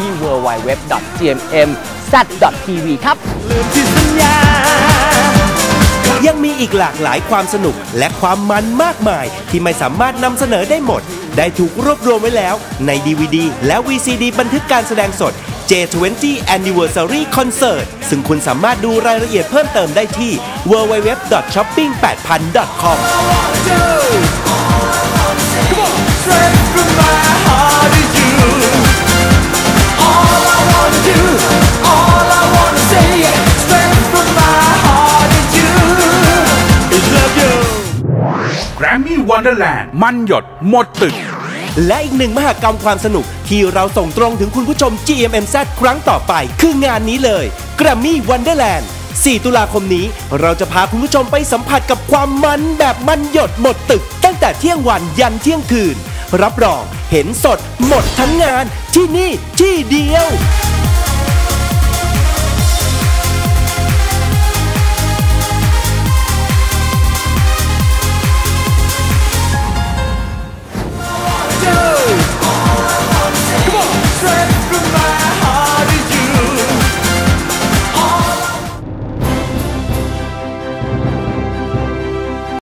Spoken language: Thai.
ที่ www.gmm.z.tv ครับ ยังมีอีกหลากหลายความสนุกและความมันมากมาย ที่ไม่สามารถนำเสนอได้หมด ได้ถูกรวบรวมไว้แล้วใน DVD และ VCD บันทึกการแสดงสด J20 Anniversary Concert ซึ่งคุณสามารถดูรายละเอียดเพิ่มเติมได้ที่ www.shopping8000.com Grammy Wonderland มันหยดหมดตึก และอีกหนึ่งมหกรรมความสนุก ที่เราส่งตรงถึงคุณผู้ชม GMMZ ครั้งต่อไป คืองานนี้เลย Grammy Wonderland 4 ตุลาคมนี้เราจะพาคุณผู้ชมไปสัมผัสกับความมันแบบมันหยดหมดตึก ตั้งแต่เที่ยงวันยันเที่ยงคืน รับรองเห็นสดหมดทั้งงานที่นี่ที่เดียว